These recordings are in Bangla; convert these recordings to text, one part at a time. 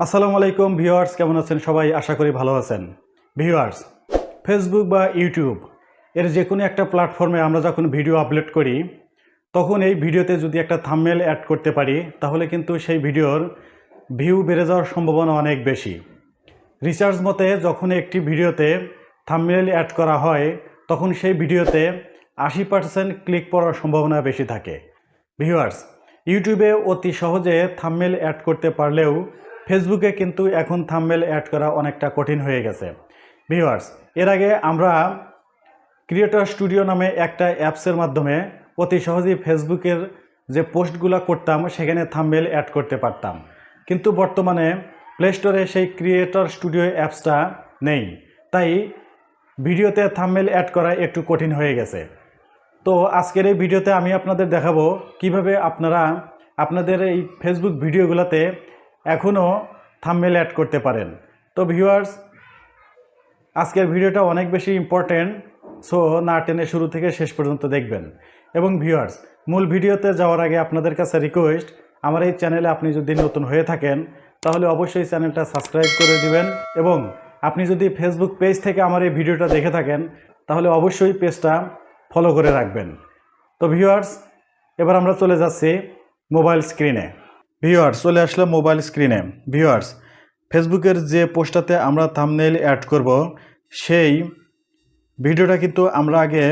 আসসালামু আলাইকুম ভিউয়ার্স, কেমন আছেন সবাই? আশা করি ভালো আছেন। ভিউয়ার্স ফেসবুক বা ইউটিউব এর যে কোনো একটা প্ল্যাটফর্মে আমরা যখন ভিডিও আপলোড করি, তখন এই ভিডিওতে যদি একটা থাম্বনেল অ্যাড করতে পারি, তাহলে কিন্তু সেই ভিডিওর ভিউ বেড়ে যাওয়ার সম্ভাবনা অনেক বেশি। রিসার্চ মতে, যখন একটি ভিডিওতে থাম্বনেল অ্যাড করা হয়, তখন সেই ভিডিওতে আশি পার্সেন্ট ক্লিক পড়ার সম্ভাবনা বেশি থাকে। ভিউয়ার্স ইউটিউবে অতি সহজে থাম্বনেল অ্যাড করতে পারলেও ফেসবুকে কিন্তু এখন থাম্বনেল অ্যাড করা অনেকটা কঠিন হয়ে গেছে। ভিউয়ার্স, এর আগে আমরা ক্রিয়েটর স্টুডিও নামে একটা অ্যাপসের মাধ্যমে অতি সহজেই ফেসবুকের যে পোস্টগুলো করতাম, সেখানে থাম্বনেল অ্যাড করতে পারতাম। কিন্তু বর্তমানে প্লে স্টোরে সেই ক্রিয়েটর স্টুডিও অ্যাপসটা নেই। তাই ভিডিওতে থাম্বনেল অ্যাড করা একটু কঠিন হয়ে গেছে। তো আজকের এই ভিডিওতে আমি আপনাদের দেখাবো কীভাবে আপনারা আপনাদের এই ফেসবুক ভিডিওগুলোতে এখনও থাম্বনেল অ্যাড করতে পারেন। তো ভিউয়ার্স আজকের ভিডিওটা অনেক বেশি ইম্পর্টেন্ট সো না টেনে শুরু থেকে শেষ পর্যন্ত দেখবেন। এবং ভিউয়ার্স মূল ভিডিওতে যাওয়ার আগে আপনাদের কাছে রিকোয়েস্ট আমার এই চ্যানেলে আপনি যদি নতুন হয়ে থাকেন, তাহলে অবশ্যই চ্যানেলটা সাবস্ক্রাইব করে দিবেন এবং আপনি যদি ফেসবুক পেজ থেকে আমার এই ভিডিওটা দেখে থাকেন, তাহলে অবশ্যই পেজটা ফলো করে রাখবেন। তো ভিউয়ার্স এবার আমরা চলে যাচ্ছি মোবাইল স্ক্রিনে ভিউয়ার্স, চলে আসলাম মোবাইল স্ক্রিনে। ভিউয়ার্স, ফেসবুকের যে পোস্টটাতে আমরা থামনেল অ্যাড করব, সেই ভিডিওটা কিন্তু আমরা আগে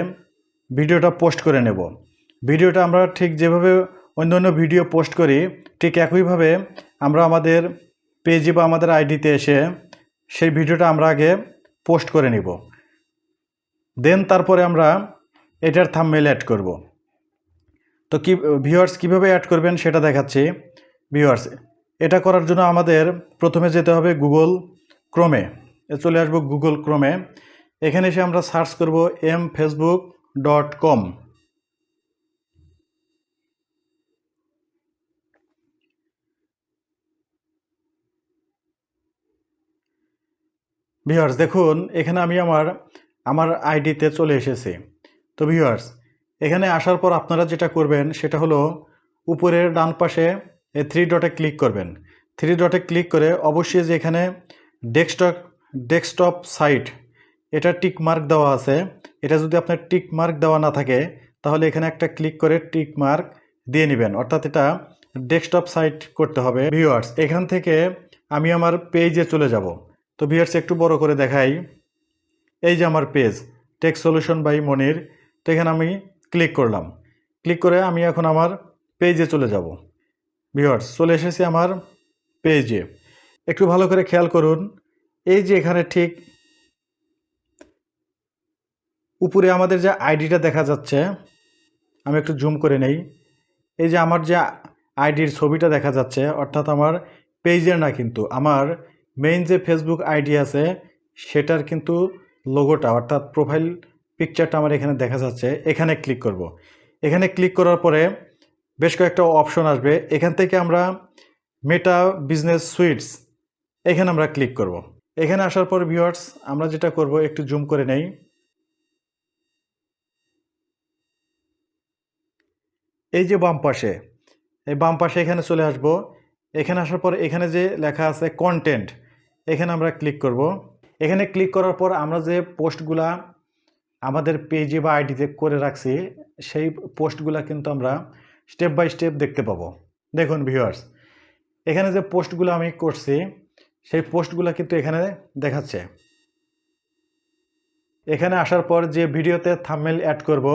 ভিডিওটা পোস্ট করে নেব। ভিডিওটা আমরা ঠিক যেভাবে অন্য অন্য ভিডিও পোস্ট করি, ঠিক একইভাবে আমরা আমাদের পেজে বা আমাদের আইডিতে এসে সেই ভিডিওটা আমরা আগে পোস্ট করে নিব। দেন তারপরে আমরা এটার থামমেল অ্যাড করব। তো কি, ভিউয়ার্স, কীভাবে অ্যাড করবেন সেটা দেখাচ্ছি। ভিউয়ার্স, এটা করার জন্য আমাদের প্রথমে যেতে হবে গুগল ক্রোমে। চলে আসব গুগল ক্রোমে। এখানে এসে আমরা সার্চ করব M Facebook dot com viewers, দেখুন, এখানে আমি আমার আমার আইডিতে চলে এসেছি। তো ভিউয়ার্স, এখানে আসার পর আপনারা যেটা করবেন সেটা হলো উপরের ডান পাশে এই থ্রি ডটে ক্লিক করবেন। থ্রি ডটে ক্লিক করে অবশ্যই যে এখানে ডেস্কটপ ডেস্কটপ সাইট এটা টিক মার্ক দেওয়া আছে। এটা যদি আপনার টিক মার্ক দেওয়া না থাকে, তাহলে এখানে একটা ক্লিক করে টিক মার্ক দিয়ে নেবেন। অর্থাৎ এটা ডেস্কটপ সাইট করতে হবে। ভিউয়ার্স এখান থেকে আমি আমার পেজে চলে যাব। তো ভিউয়ার্স একটু বড় করে দেখাই। এই যে আমার page tech solution by Monir তো এখানে আমি ক্লিক করলাম। ক্লিক করে আমি এখন আমার পেজে চলে যাব। ভিউয়ার্স, চলে এসেছি আমার পেজে একটু ভালো করে খেয়াল করুন, এই যে এখানে ঠিক উপরে আমাদের যে আইডিটা দেখা যাচ্ছে, আমি একটু জুম করে নেই, এই যে আমার যে আইডির ছবিটা দেখা যাচ্ছে, অর্থাৎ আমার পেজের না কিন্তু, আমার মেইন যে ফেসবুক আইডি আছে, সেটার কিন্তু লোগোটা অর্থাৎ প্রোফাইল পিকচারটা আমার এখানে দেখা যাচ্ছে, এখানে ক্লিক করব। এখানে ক্লিক করার পরে বেশ কয়েকটা অপশন আসবে। এখান থেকে আমরা মেটা বিজনেস সুইটস এখানে আমরা ক্লিক করব। এখানে আসার পর ভিউয়ার্স আমরা যেটা করব, একটু জুম করে নেই। এই যে বাম পাশে, এই বাম পাশে এখানে চলে আসব। এখানে আসার পর এখানে যে লেখা আছে কন্টেন্ট এখানে আমরা ক্লিক করব। এখানে ক্লিক করার পর আমরা যে পোস্টগুলা আমাদের পেজে বা আইডিতে করে রাখছি, সেই পোস্টগুলা কিন্তু আমরা স্টেপ বাই স্টেপ দেখতে পাবো। দেখুন ভিউয়ার্স, এখানে যে পোস্টগুলো আমি করছি, সেই পোস্টগুলো কিন্তু এখানে দেখাচ্ছে। এখানে আসার পর যে ভিডিওতে থাম্বনেল অ্যাড করব,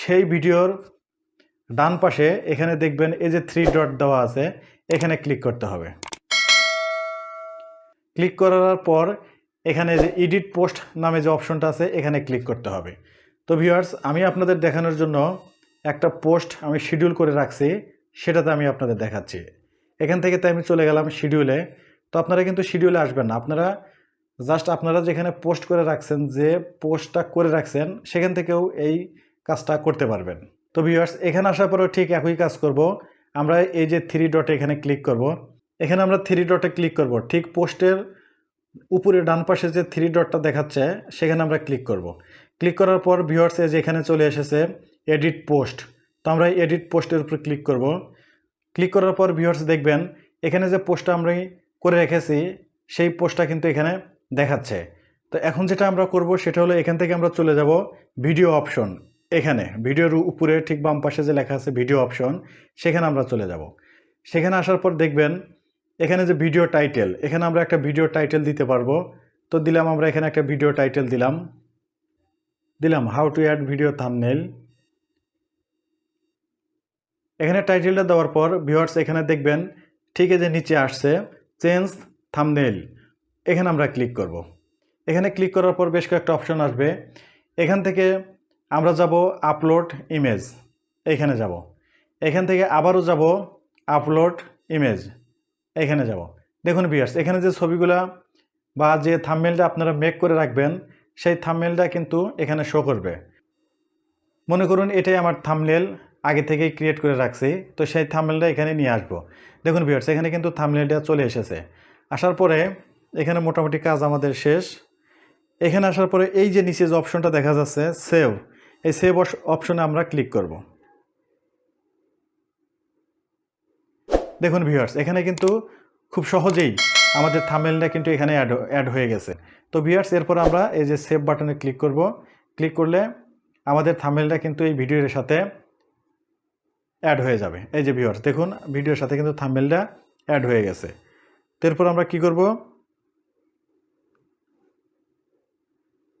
সেই ভিডিওর ডান পাশে এখানে দেখবেন এই যে থ্রি ডট দেওয়া আছে, এখানে ক্লিক করতে হবে। ক্লিক করার পর এখানে যে এডিট পোস্ট নামে যে অপশনটা আছে, এখানে ক্লিক করতে হবে। তো ভিউয়ার্স, আমি আপনাদের দেখানোর জন্য একটা পোস্ট আমি শিডিউল করে রাখছি, সেটাতে আমি আপনাদের দেখাচ্ছি। এখান থেকে তাই আমি চলে গেলাম শিডিউলে। তো আপনারা কিন্তু শিডিউলে আসবেন না। আপনারা জাস্ট আপনারা যেখানে পোস্ট করে রাখছেন, যে পোস্টটা করে রাখছেন, সেখান থেকেও এই কাজটা করতে পারবেন। তো ভিউয়ার্স এখানে আসার পরেও ঠিক একই কাজ করব। আমরা এই যে থ্রি ডটে এখানে ক্লিক করব। এখানে আমরা থ্রি ডটে ক্লিক করব। ঠিক পোস্টের উপরে ডান পাশে যে থ্রি ডটটা দেখাচ্ছে, সেখানে আমরা ক্লিক করব। ক্লিক করার পর ভিউয়ার্স যে এখানে চলে এসেছে এডিট পোস্ট। তো আমরা এডিট পোস্টের উপর ক্লিক করব। ক্লিক করার পর ভিউয়ার্স দেখবেন, এখানে যে পোস্টটা আমরা করে রেখেছি, সেই পোস্টটা কিন্তু এখানে দেখাচ্ছে। তো এখন যেটা আমরা করব, সেটা হলো এখান থেকে আমরা চলে যাব ভিডিও অপশন। এখানে, ভিডিওর উপরে ঠিক বাম পাশে যে লেখা আছে ভিডিও অপশন, সেখানে আমরা চলে যাব। সেখানে আসার পর দেখবেন, এখানে যে ভিডিও টাইটেল, এখানে আমরা একটা ভিডিও টাইটেল দিতে পারব। তো দিলাম আমরা এখানে একটা ভিডিও টাইটেল দিলাম। দিলাম, how to add video thumbnail. এখানে টাইটেলটা দেওয়ার পর ভিউয়ার্স এখানে দেখবেন, ঠিক যে নিচে আসছে চেঞ্জ থামনেল এখানে আমরা ক্লিক করব। এখানে ক্লিক করার পর বেশ কয়েকটা অপশন আসবে। এখান থেকে আমরা যাব আপলোড ইমেজ এখানে যাব। এখান থেকে আবারও যাব আপলোড ইমেজ এখানে যাব। দেখুন ভিউয়ার্স এখানে যে ছবিগুলা বা যে থামমেলটা আপনারা মেক করে রাখবেন, সেই থামমেলটা কিন্তু এখানে শো করবে। মনে করুন এটাই আমার থামনেল আগে থেকেই ক্রিয়েট করে রাখছি। তো সেই থামনেলটা এখানে নিয়ে আসব। দেখুন ভিউয়ার্স এখানে কিন্তু থামনেলটা চলে এসেছে। আসার পরে এখানে মোটামুটি কাজ আমাদের শেষ। এখানে আসার পরে এই যে নিচে যে অপশনটা দেখা যাচ্ছে সেভ এই সেভ অপশনে আমরা ক্লিক করব। দেখুন ভিউয়ার্স এখানে কিন্তু খুব সহজেই আমাদের থামেলটা কিন্তু এখানে অ্যাড অ্যাড হয়ে গেছে। তো ভিউয়ার্স এরপর আমরা এই যে সেভ বাটনে ক্লিক করব। ক্লিক করলে আমাদের থামেলটা কিন্তু এই ভিডিওর সাথে অ্যাড হয়ে যাবে। এই যে ভিউয়ার্স দেখুন, ভিডিওর সাথে কিন্তু থামেলটা অ্যাড হয়ে গেছে। তো এরপর আমরা কি করব?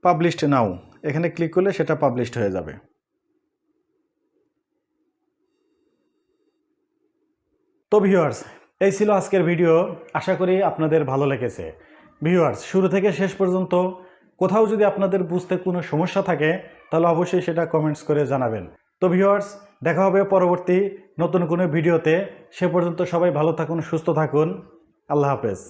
পাবলিশড নাও এখানে ক্লিক করলে সেটা পাবলিশড হয়ে যাবে। তো ভিউয়ার্স এই ছিল আজকের ভিডিও আশা করি আপনাদের ভালো লেগেছে। ভিউয়ার্স শুরু থেকে শেষ পর্যন্ত কোথাও যদি আপনাদের বুঝতে কোনো সমস্যা থাকে, তাহলে অবশ্যই সেটা কমেন্টস করে জানাবেন। তো ভিউয়ার্স, দেখা হবে পরবর্তী নতুন কোনো ভিডিওতে। সে পর্যন্ত সবাই ভালো থাকুন, সুস্থ থাকুন। আল্লাহ হাফেজ।